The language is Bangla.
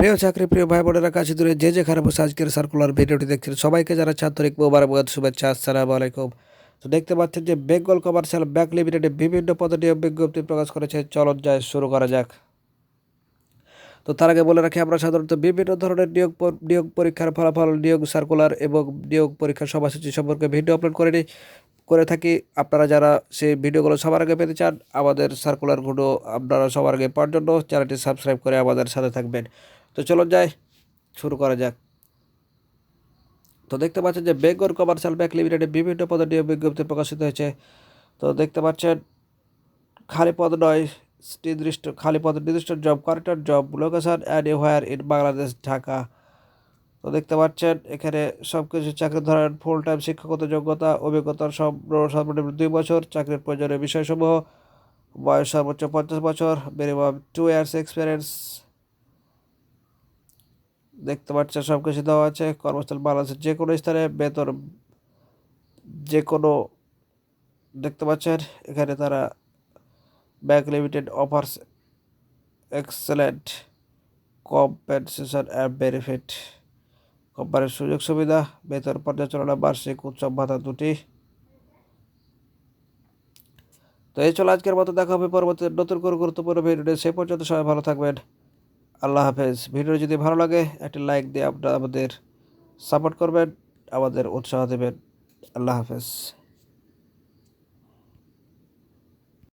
প্রিয় চাকরি, প্রিয় ভাই বোনেরা কাছে দূরে যে যে খারাপ বসে আজকের সার্কুলার ভিডিওটি দেখছেন সবাইকে যারা ছাত্রিক মোবারকবাদ শুভেচ্ছা। আসসালামু আলাইকুম। তো দেখতে পাচ্ছেন যে বেঙ্গল কমার্শিয়াল ব্যাংক লিমিটেডে বিভিন্ন পদে নিয়োগ বিজ্ঞপ্তি প্রকাশ করেছে। চলন যায় শুরু করা যাক। তো তার আগে বলে রাখি, আমরা সাধারণত বিভিন্ন ধরনের নিয়োগ নিয়োগ পরীক্ষার ফলাফল, নিয়োগ সার্কুলার এবং নিয়োগ পরীক্ষার সময়সূচি সম্পর্কে ভিডিও আপলোড করে নিই করে থাকি। আপনারা যারা সেই ভিডিওগুলো সবার আগে পেতে চান, আমাদের সার্কুলারগুলো আপনারা সবার আগে পাওয়ার জন্য চ্যানেলটি সাবস্ক্রাইব করে আমাদের সাথে থাকবেন। তো চলো যাই, শুরু করা যাক। তো দেখতে পাচ্ছেন যে বেঙ্গল কমার্শিয়াল ব্যাংক লিমিটেডে বিভিন্ন পদে নিয়োগ বিজ্ঞপ্তি প্রকাশিত হয়েছে। তো দেখতে পাচ্ছেন, খালি পদ নয়, নির্দিষ্ট খালি পদ, নির্দিষ্ট job contract job location and where in Bangladesh Dhaka তো দেখতে পাচ্ছেন, এখানে সব কিছু চাকরি ধরেন ফুল টাইম শিক্ষাগত যোগ্যতা অভিজ্ঞতার সব দুই বছর, চাকরির প্রয়োজনীয় বিষয়সমূহ, বয়স সর্বোচ্চ পঞ্চাশ বছর মিনিমাম টু ইয়ার্স এক্সপিরিয়েন্স দেখতে পাচ্ছেন সব কিছু দেওয়া আছে, কর্মস্থল বাংলাদেশের যে কোনো স্থানে বেতন, যে কোনো দেখতে পাচ্ছেন এখানে তারা bank limited offers excellent compensation and benefit কোম্পানির সুযোগ সুবিধা, বেতন পর্যালোচনা, বার্ষিক উৎসব, ভাতা দুটি। তো এই চলো আজকের মতো, দেখা হবে পরবর্তী নতুন করে গুরুত্বপূর্ণ ভিডিও সে পর্যন্ত সবাই ভালো থাকবেন। আল্লাহ হাফেজ। ভিডিও যদি ভালো লাগে, একটি লাইক দিয়ে আপনারা আমাদের সাপোর্ট করবেন, আমাদের উৎসাহ দেবেন। আল্লাহ হাফেজ।